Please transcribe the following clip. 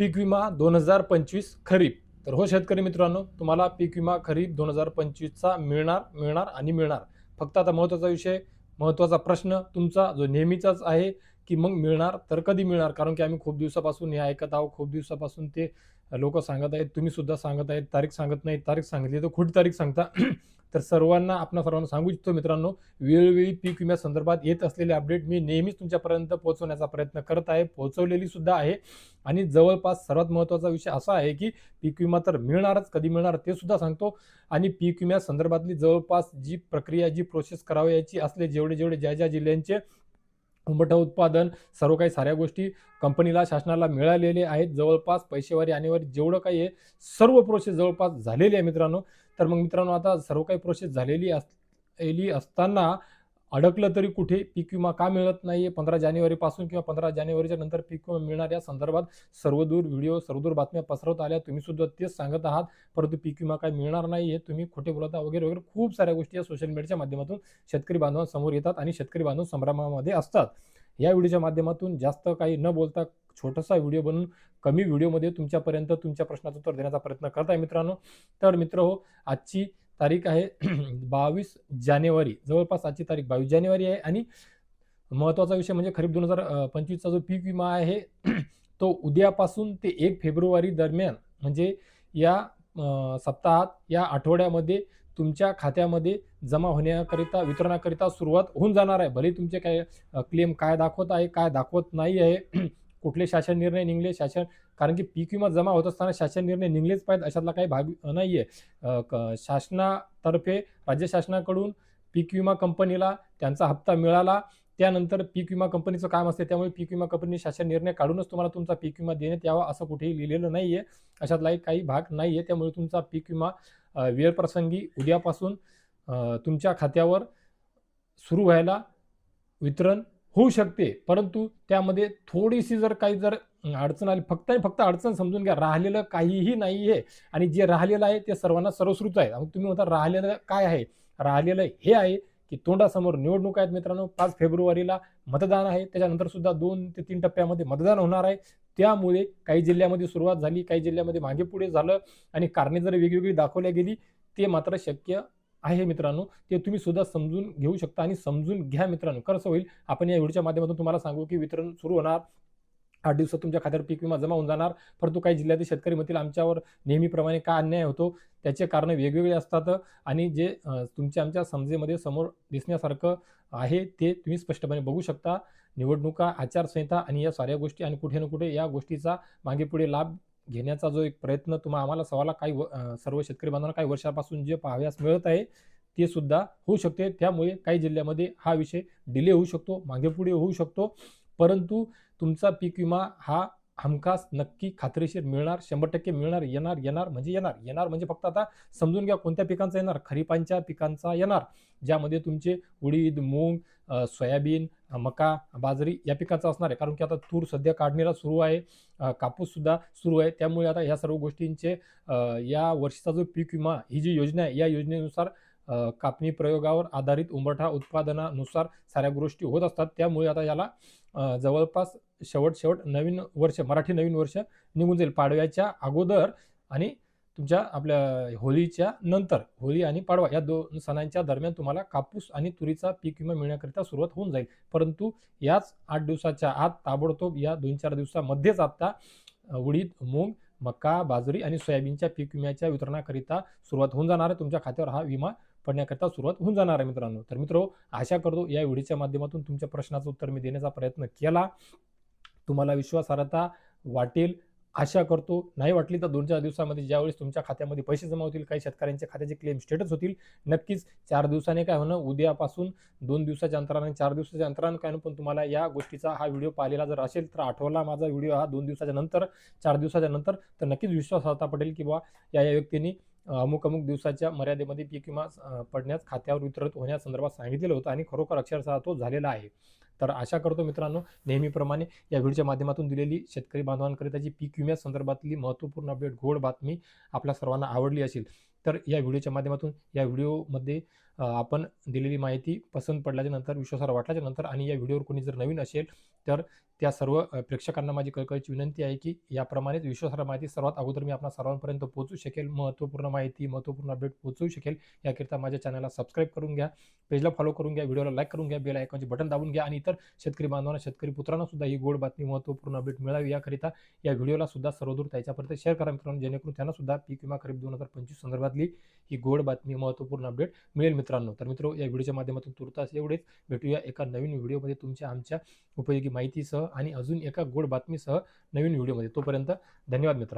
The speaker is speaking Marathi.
पीक विमा दोन हजार पंचवीस खरीप. तर हो शेतकरी मित्रांनो तुम्हाला पीक विमा खरीप दोन हजार पंचवीसचा मिळणार मिळणार आणि मिळणार. फक्त आता महत्त्वाचा विषय महत्त्वाचा प्रश्न तुमचा जो नेहमीचाच आहे की मग मिळणार तर कधी मिळणार? कारण की आम्ही खूप दिवसापासून हे ऐकत आहोत खूप दिवसापासून ते लोक सांगत आहेत तुम्ही सुद्धा सांगत आहेत तारीख सांगत नाही तारीख सांगितली तर खोटी तारीख सांगता. तर सर्वांना आपण सर्वांना सांगू इच्छितो मित्रांनो वेळोवेळी पीक विम्या संदर्भात येत असलेले अपडेट मी नेहमीच तुमच्यापर्यंत पोहोचवण्याचा प्रयत्न करत आहे पोहोचवलेली सुद्धा आहे. आणि जवळपास सर्वात महत्त्वाचा विषय असा आहे की पीक विमा तर मिळणारच कधी मिळणार ते सुद्धा सांगतो. आणि पीक विम्या संदर्भातली जवळपास जी प्रक्रिया जी प्रोसेस करावयाची असले जेवढे जेवढे ज्या ज्या जिल्ह्यांचे उंबठा उत्पादन सर्व काही साऱ्या गोष्टी कंपनीला शासनाला मिळालेले आहेत. जवळपास पैसेवारी आणेवारी जेवढं काही आहे सर्व प्रोसेस जवळपास झालेली आहे मित्रांनो. तर मग मित्रांनो आता सर्व काही प्रोसेस झालेली असलेली असताना अडकलं तरी कुठे? पीक विमा का मिळत नाही आहे पंधरा जानेवारीपासून किंवा पंधरा जानेवारीच्या नंतर पीक विमा मिळणार या संदर्भात सर्वदूर व्हिडिओ सर्वदूर बातम्या पसरवत आल्या. तुम्ही सुद्धा तेच सांगत आहात. परंतु पीक विमा काय मिळणार नाही आहे तुम्ही खोटे बोलता वगैरे वगैरे खूप साऱ्या गोष्टी या सोशल मीडियाच्या माध्यमातून शेतकरी बांधवांसमोर येतात आणि शेतकरी बांधव संभ्रमामध्ये असतात. या व्हिडिओच्या माध्यमातून जास्त काही न बोलता छोटासा व्हिडिओ बनवून कमी व्हिडिओमध्ये तुमच्यापर्यंत तुमच्या प्रश्नाचं उत्तर देण्याचा प्रयत्न करत आहे मित्रांनो. तर मित्र हो आजची तारीख आहे बावीस जानेवारी. जवळपास आजची तारीख बावीस जानेवारी आहे आणि महत्त्वाचा विषय म्हणजे खरीप दोन हजार पंचवीसचा जो पीक विमा आहे तो उद्यापासून ते एक फेब्रुवारी दरम्यान म्हणजे या सप्ताहात या आठवड्यामध्ये तुमच्या खात्यामध्ये जमा होण्याकरिता वितरणाकरिता सुरुवात होऊन जाणार आहे. भले तुमचे काय क्लेम काय दाखवत आहे काय दाखवत नाही आहे कुठले शासन निर्णय निघले शासन कारण की पीक विमा जमा होत असताना शासन निर्णय निघलेच पाहिजेत अशातला काही भाग नाही आहे शासनातर्फे राज्य शासनाकडून पीक विमा कंपनीला त्यांचा हप्ता मिळाला. त्यानंतर पीक विमा कंपनीचं काम असते त्यामुळे पीक विमा कंपनी शासन निर्णय काढूनच तुम्हाला तुमचा पीक विमा देण्यात यावा असं कुठेही लिहिलेलं नाही आहे अशातलाही काही भाग नाही आहे त्यामुळे तुमचा पीक विमा वेळप्रसंगी उद्यापासून तुमच्या खात्यावर सुरू व्हायला वितरण होऊ शकते. परंतु त्यामध्ये थोडीशी जर काही जर अडचण आली फक्त आणि फक्त अडचण समजून घ्या. राहिलेलं काहीही नाही आहे आणि जे राहिलेलं आहे ते सर्वांना सर्वश्रुत आहे. मग तुम्ही म्हणता राहिलेलं काय आहे? राहिलेलं हे आहे की तोंडासमोर निवडणूक आहेत मित्रांनो. पाच फेब्रुवारीला मतदान आहे. त्याच्यानंतर सुद्धा दोन ते तीन टप्प्यामध्ये मतदान होणार आहे. त्यामुळे काही जिल्ह्यामध्ये सुरुवात झाली काही जिल्ह्यामध्ये मागे पुढे झालं आणि कारणे जर वेगवेगळी दाखवल्या गेली ते मात्र शक्य आहे मित्रांनो ते तुम्ही सुद्धा समजून घेऊ शकता आणि समजून घ्या मित्रांनो. कसं होईल आपण या व्हिडिओच्या माध्यमातून तुम्हाला सांगू की वितरण सुरू होणार आठ दिवसात तुमच्या खात्यावर पीक विमा जमा होऊन जाणार परंतु काही जिल्ह्यातील शेतकरी मधील आमच्यावर नेहमीप्रमाणे का अन्याय होतो त्याचे कारण वेगवेगळे असतात आणि जे तुमच्या आमच्या समजेमध्ये समोर दिसण्यासारखं आहे ते तुम्ही स्पष्टपणे बघू शकता. निवडणुका आचारसंहिता आणि या साऱ्या गोष्टी आणि कुठे ना कुठे या गोष्टीचा मागे पुढे लाभ घेण्याचा जो एक प्रयत्न तुम्हा आम्हाला सवाला काही व- सर्व शेतकरी बांधवांना काही वर्षापासून जे पाहाव्यास मिळत आहे ते सुद्धा होऊ शकते. त्यामुळे काही जिल्ह्यामध्ये हा विषय डिले होऊ शकतो मागे पुढे होऊ शकतो. परंतु तुमचा पीक विमा हा हमखास नक्की खात्रीशीर मिळणार शंभर टक्के मिळणार येणार येणार म्हणजे येणार. येणार म्हणजे फक्त आता समजून घ्या कोणत्या पिकांचा येणार. खरीपांच्या पिकांचा येणार. ज्यामध्ये तुमचे उडीद मूग सोयाबीन मका बाजरी या पिकाचा असणार आहे. कारण की आता तूर सध्या काढणीला सुरू आहे. कापूससुद्धा सुरू आहे. त्यामुळे आता ह्या सर्व गोष्टींचे या वर्षीचा जो पीक विमा ही जी योजना आहे या योजनेनुसार कापणी प्रयोगावर आधारित उंबरठा उत्पादनानुसार साऱ्या गोष्टी होत असतात. त्यामुळे आता याला जवळपास शेवट शेवट नवीन वर्ष मराठी नवीन वर्ष निघून जाईल. पाडव्याच्या अगोदर आणि तुमच्या आपल्या होळीच्या नंतर होळी आणि पाडवा या दोन सणांच्या दरम्यान तुम्हाला कापूस आणि तुरीचा पीक विमा मिळण्याकरिता सुरुवात होऊन जाईल. परंतु याच आठ दिवसाच्या आत ताबडतोब या दोन चार दिवसामध्येच आता उडीद मूग मका बाजरी आणि सोयाबीनच्या पीक विम्याच्या वितरणाकरिता सुरुवात होऊन जाणार आहे. तुमच्या खात्यावर हा विमा पडण्याकरता सुरुवात होऊन जाणार आहे मित्रांनो. तर मित्र आशा करतो या व्हिडिओच्या माध्यमातून तुमच्या प्रश्नाचं उत्तर मी देण्याचा प्रयत्न केला. तुम्हाला विश्वासार्हता वाटेल. आशा करतो नाही वाटली तर दोन चार दिवसामध्ये ज्यावेळेस तुमच्या खात्यामध्ये पैसे जमा होतील काही शेतकऱ्यांच्या खात्याचे क्लेम स्टेटस होतील. नक्कीच चार दिवसाने काय होणं उद्यापासून दोन दिवसाच्या अंतराने चार दिवसाच्या अंतराने काय होणं पण तुम्हाला या गोष्टीचा हा व्हिडिओ पाहिलेला जर असेल तर आठवला माझा व्हिडिओ हा दोन दिवसाच्या नंतर चार दिवसाच्या नंतर तर नक्कीच विश्वासार्हता पटेल की या या व्यक्तींनी अमुक अमुक दिवसाच्या मर्यादेमध्ये पीक विमा पडण्यास खात्यावर वितरित होण्यासंदर्भात सांगितलेलं होतं आणि खरोखर अक्षरशः तो झालेला आहे. तर आशा करतो मित्रांनो नेहमीप्रमाणे या व्हिडिओच्या माध्यमातून दिलेली शेतकरी बांधवांकरिताची पीक विम्या संदर्भातली महत्त्वपूर्ण अपडेट गोड बातमी आपल्या सर्वांना आवडली असेल तर या व्हिडिओच्या माध्यमातून या व्हिडिओमध्ये आपण दिलेली माहिती पसंत पडल्याच्या नंतर विश्वासार्ह वाटल्याच्या नंतर आणि या व्हिडिओवर कोणी जर नवीन असेल तर त्या सर्व प्रेक्षकांना माझी कळकळीची विनंती आहे की याप्रमाणेच विश्वासार्ह माहिती सर्वात अगोदर मी आपल्या सर्वांपर्यंत पोहोचू शकेल. महत्त्वपूर्ण माहिती महत्त्वपूर्ण अपडेट पोहोचू शकेल. याकरिता माझ्या चॅनलला सबस्क्राईब करून घ्या. पेजला फॉलो करून घ्या. व्हिडिओला लाईक करून घ्या. बेल आयकॉनचे बटन दाबून घ्या. आणि इतर शेतकरी बांधवांना शेतकरी पुत्रांना सुद्धा ही गोड बातमी महत्त्वपूर्ण अपडेट मिळावी. याकरिता या व्हिडिओला सुद्धा सर्वदूर त्याच्यापर्यंत शेअर करा मित्रांनो. जेणेकरून त्यांना सुद्धा पीक विमा खरीप दोन हजार पंचवीस संदर्भातली ही गोड बातमी महत्त्वपूर्ण अपडेट मिळेल मित्रांनो. तर मित्र या व्हिडिओच्या माध्यमातून तुर्तास एवढेच. भेटूया एका नवीन व्हिडिओमध्ये तुमच्या आमच्या उपयोगी माहितीसह आणि अजून एका गोड बातमीसह नवीन व्हिडिओमध्ये. तोपर्यंत धन्यवाद मित्रांनो.